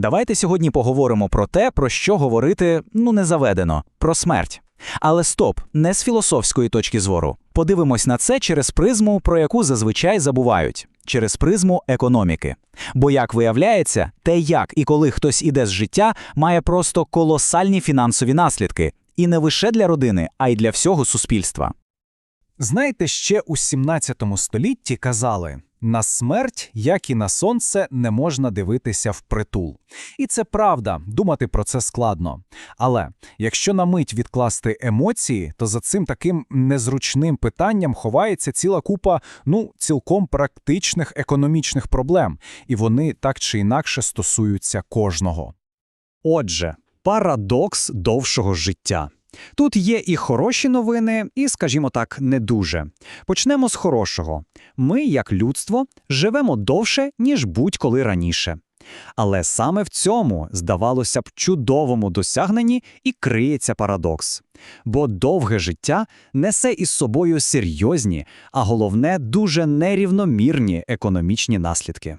Давайте сьогодні поговоримо про те, про що говорити ну не заведено про смерть. Але стоп, не з філософської точки зору. Подивимось на це через призму, про яку зазвичай забувають через призму економіки. Бо, як виявляється, те, як і коли хтось іде з життя, має просто колосальні фінансові наслідки, і не лише для родини, а й для всього суспільства. Знаєте, ще у 17 столітті казали на смерть, як і на сонце, не можна дивитися впритул. І це правда, думати про це складно. Але якщо на мить відкласти емоції, то за цим таким незручним питанням ховається ціла купа ну цілком практичних економічних проблем, і вони так чи інакше стосуються кожного. Отже, парадокс довшого життя. Тут є і хороші новини, і, скажімо так, не дуже. Почнемо з хорошого. Ми, як людство, живемо довше, ніж будь-коли раніше. Але саме в цьому, здавалося б, чудовому досягненні і криється парадокс. Бо довге життя несе із собою серйозні, а головне, дуже нерівномірні економічні наслідки.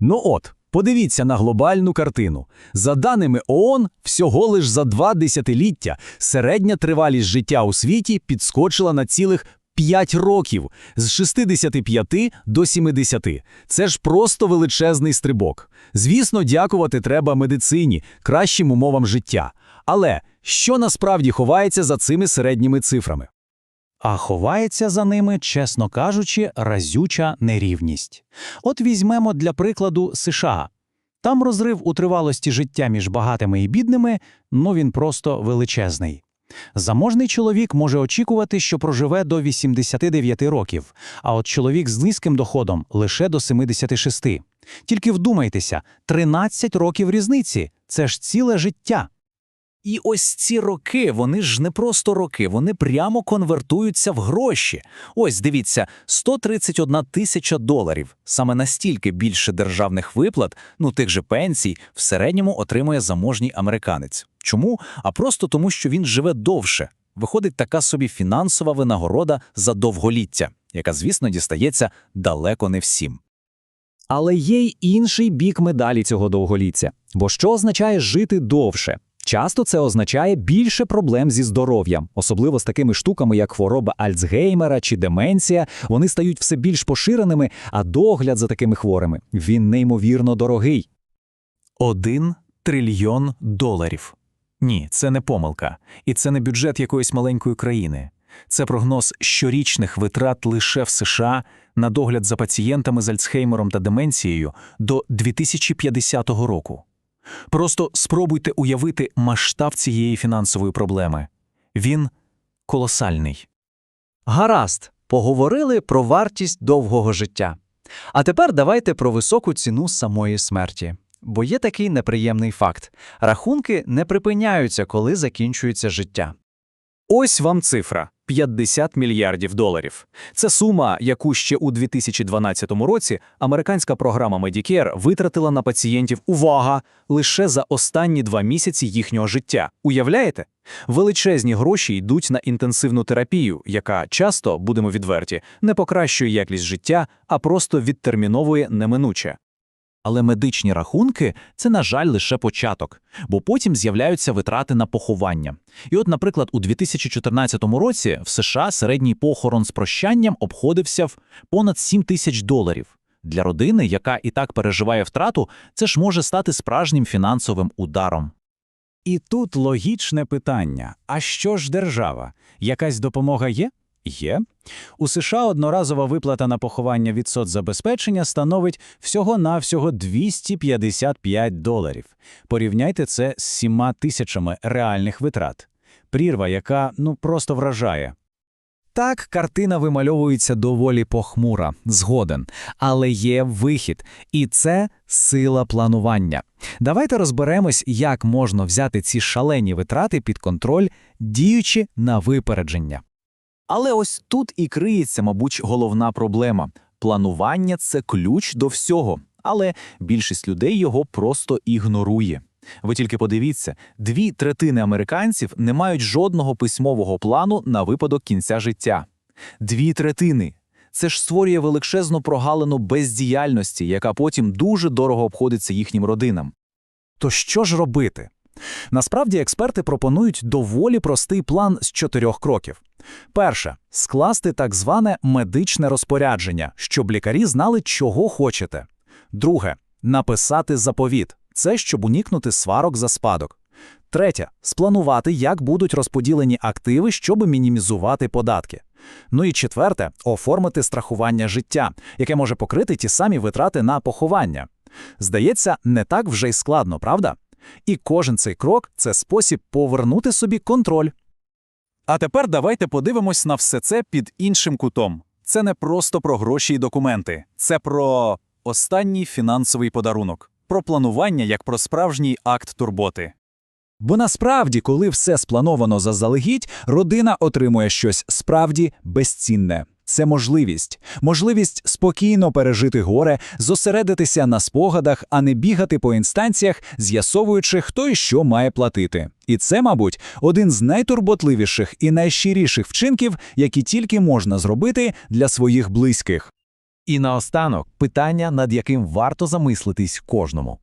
Ну от, подивіться на глобальну картину. За даними ООН, всього лиш за два десятиліття середня тривалість життя у світі підскочила на цілих 5 років з 65 до 70. Це ж просто величезний стрибок. Звісно, дякувати треба медицині, кращим умовам життя. Але що насправді ховається за цими середніми цифрами? А ховається за ними, чесно кажучи, разюча нерівність. От візьмемо для прикладу США. Там розрив у тривалості життя між багатими і бідними, ну він просто величезний. Заможний чоловік може очікувати, що проживе до 89 років, а от чоловік з низьким доходом лише до 76. Тільки вдумайтеся, 13 років різниці – це ж ціле життя. І ось ці роки, вони ж не просто роки, вони прямо конвертуються в гроші. Ось дивіться, 131 тисяча доларів. Саме настільки більше державних виплат, ну тих же пенсій, в середньому отримує заможній американець. Чому? А просто тому, що він живе довше. Виходить така собі фінансова винагорода за довголіття, яка, звісно, дістається далеко не всім. Але є й інший бік медалі цього довголіття. Бо що означає жити довше? Часто це означає більше проблем зі здоров'ям, особливо з такими штуками, як хвороба Альцгеймера чи деменція. Вони стають все більш поширеними, а догляд за такими хворими він неймовірно дорогий. Один трильйон доларів. Ні, це не помилка. І це не бюджет якоїсь маленької країни. Це прогноз щорічних витрат лише в США на догляд за пацієнтами з Альцхеймером та деменцією до 2050 року. Просто спробуйте уявити масштаб цієї фінансової проблеми. Він колосальний. Гаразд, поговорили про вартість довгого життя. А тепер давайте про високу ціну самої смерті. Бо є такий неприємний факт: рахунки не припиняються, коли закінчується життя. Ось вам цифра 50 мільярдів доларів. Це сума, яку ще у 2012 році американська програма Medicare витратила на пацієнтів увага лише за останні два місяці їхнього життя. Уявляєте? Величезні гроші йдуть на інтенсивну терапію, яка часто, будемо відверті, не покращує якість життя, а просто відтерміновує неминуче. Але медичні рахунки це, на жаль, лише початок, бо потім з'являються витрати на поховання. І от, наприклад, у 2014 році в США середній похорон з прощанням обходився в понад 7 тисяч доларів. Для родини, яка і так переживає втрату, це ж може стати справжнім фінансовим ударом. І тут логічне питання: а що ж держава? Якась допомога є? Є. У США одноразова виплата на поховання від соцзабезпечення становить всього-навсього 255 доларів. Порівняйте це з 7 тисячами реальних витрат. Прірва, яка ну просто вражає. Так, картина вимальовується доволі похмура, згоден, але є вихід, і це сила планування. Давайте розберемось, як можна взяти ці шалені витрати під контроль, діючи на випередження. Але ось тут і криється, мабуть, головна проблема. Планування це ключ до всього, але більшість людей його просто ігнорує. Ви тільки подивіться, дві третини американців не мають жодного письмового плану на випадок кінця життя. Дві третини. Це ж створює величезну прогалину бездіяльності, яка потім дуже дорого обходиться їхнім родинам. То що ж робити? Насправді експерти пропонують доволі простий план з чотирьох кроків. Перше скласти так зване медичне розпорядження, щоб лікарі знали, чого хочете. Друге написати заповіт. Це щоб уникнути сварок за спадок. Третє спланувати, як будуть розподілені активи, щоб мінімізувати податки. Ну і четверте оформити страхування життя, яке може покрити ті самі витрати на поховання. Здається, не так вже й складно, правда? І кожен цей крок це спосіб повернути собі контроль. А тепер давайте подивимось на все це під іншим кутом. Це не просто про гроші і документи, це про останній фінансовий подарунок, про планування як про справжній акт турботи. Бо насправді, коли все сплановано заздалегідь, родина отримує щось справді безцінне. Це можливість. Можливість спокійно пережити горе, зосередитися на спогадах, а не бігати по інстанціях, з'ясовуючи, хто і що має платити. І це, мабуть, один з найтурботливіших і найщиріших вчинків, які тільки можна зробити для своїх близьких. І наостанок питання, над яким варто замислитись кожному.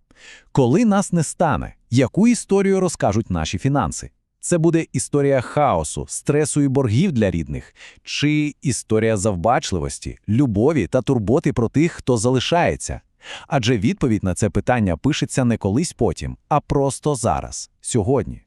Коли нас не стане, яку історію розкажуть наші фінанси? Це буде історія хаосу, стресу і боргів для рідних, чи історія завбачливості, любові та турботи про тих, хто залишається? Адже відповідь на це питання пишеться не колись потім, а просто зараз, сьогодні.